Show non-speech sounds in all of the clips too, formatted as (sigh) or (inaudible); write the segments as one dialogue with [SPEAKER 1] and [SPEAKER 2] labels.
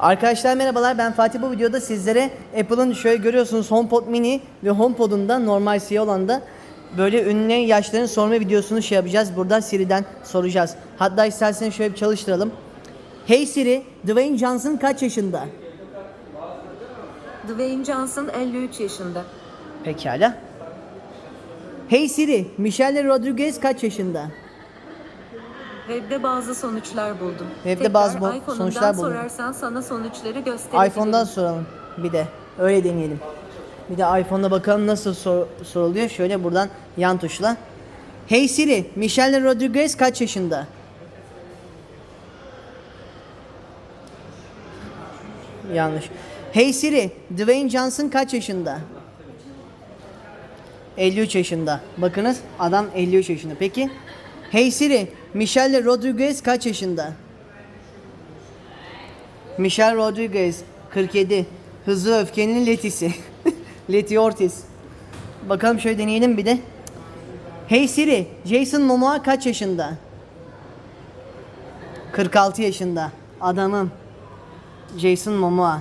[SPEAKER 1] Arkadaşlar merhabalar ben Fatih bu videoda sizlere Apple'ın şöyle görüyorsunuz HomePod mini ve HomePod'un da normal siyah olan da böyle ünlü yaşların sorma videosunu şey yapacağız. Burada Siri'den soracağız. Hatta isterseniz şöyle bir çalıştıralım. Hey Siri, Dwayne Johnson kaç yaşında?
[SPEAKER 2] Dwayne Johnson 53 yaşında.
[SPEAKER 1] Pekala. Hey Siri, Michelle Rodriguez kaç yaşında?
[SPEAKER 2] Webde bazı sonuçlar buldum.
[SPEAKER 1] Webde
[SPEAKER 2] Tekrar
[SPEAKER 1] bazı bu-
[SPEAKER 2] iPhone'undan
[SPEAKER 1] sonuçlar buldum.
[SPEAKER 2] sorarsan sana sonuçları gösterebilirim.
[SPEAKER 1] iPhone'dan soralım bir de. Öyle deneyelim. Bir de iPhone'da bakalım nasıl sor- soruluyor. Şöyle buradan yan tuşla. Hey Siri, Michelle Rodriguez kaç yaşında? Yanlış. Hey Siri, Dwayne Johnson kaç yaşında? 53 yaşında. Bakınız adam 53 yaşında. Peki. Hey Siri, Michelle Rodriguez kaç yaşında? Michelle Rodriguez 47. Hızlı öfkenin Letisi. (laughs) Leti Ortiz. Bakalım şöyle deneyelim bir de. Hey Siri, Jason Momoa kaç yaşında? 46 yaşında. Adamım. Jason Momoa.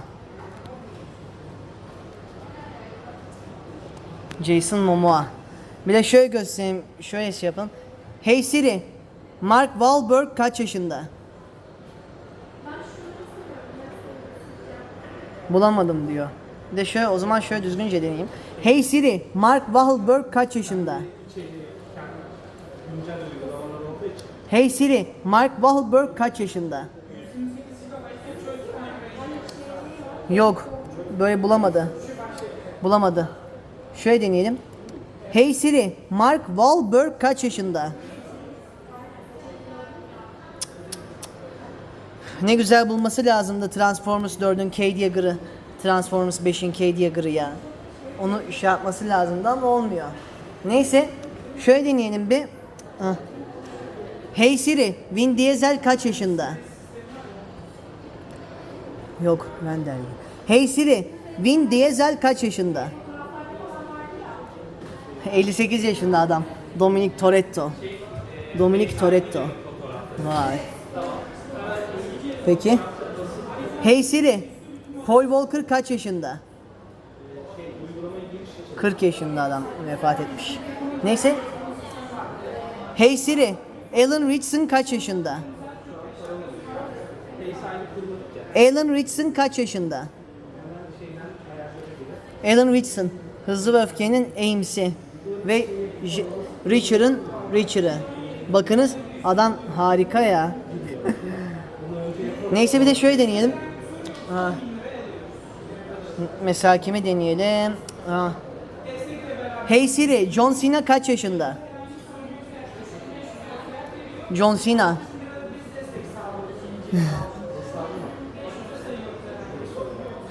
[SPEAKER 1] Jason Momoa. Bir de şöyle göstereyim. Şöyle şey yapalım. Hey Siri, Mark Wahlberg kaç yaşında? Bulamadım diyor. Bir de şöyle o zaman şöyle düzgünce deneyeyim. Hey Siri, Mark Wahlberg kaç yaşında? Hey Siri, Mark Wahlberg kaç yaşında? Yok. Böyle bulamadı. Bulamadı. Şöyle deneyelim. Hey Siri, Mark Wahlberg kaç yaşında? Ne güzel bulması lazımdı Transformers 4'ün K Dagger'ı. Transformers 5'in K Dagger'ı ya. Onu şey yapması lazımdı ama olmuyor. Neyse. Şöyle deneyelim bir. Hah. Hey Siri, Vin Diesel kaç yaşında? Yok, ben derdim. Hey Siri, Vin Diesel kaç yaşında? 58 yaşında adam. Dominic Toretto. Dominic Toretto. Vay. Peki. Hey Siri. Paul Walker kaç yaşında? 40 yaşında adam vefat etmiş. Neyse. Hey Siri. Alan Richardson kaç yaşında? Alan Richardson kaç yaşında? Alan Richardson. Hızlı ve Öfke'nin Ames'i. Ve Richard'ın Richard'ı. Bakınız adam harika ya. Neyse bir de şöyle deneyelim. Ha. Mesela kimi deneyelim? Ha. Hey Siri, John Cena kaç yaşında? John Cena. (laughs)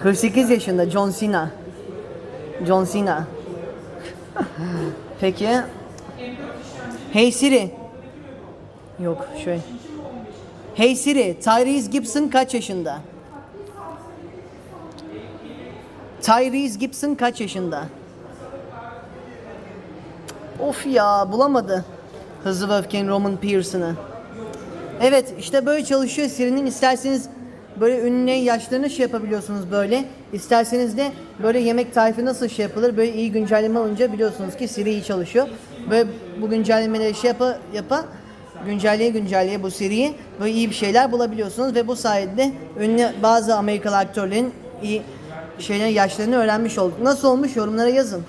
[SPEAKER 1] ...48 yaşında John Cena. John Cena. (laughs) Peki. Hey Siri. Yok şöyle. Hey Siri, Tyrese Gibson kaç yaşında? Tyrese Gibson kaç yaşında? Of ya bulamadı. Hızlı ve Öfke'nin Roman Pearson'ı. Evet işte böyle çalışıyor Siri'nin isterseniz böyle ünlü yaşlarını şey yapabiliyorsunuz böyle. İsterseniz de böyle yemek tarifi nasıl şey yapılır böyle iyi güncelleme alınca biliyorsunuz ki Siri iyi çalışıyor. Böyle bu güncellemeleri şey yapa, yapa güncelleye güncelleye bu seriyi böyle iyi bir şeyler bulabiliyorsunuz ve bu sayede ünlü bazı Amerikalı aktörlerin iyi şeylerin yaşlarını öğrenmiş olduk. Nasıl olmuş yorumlara yazın.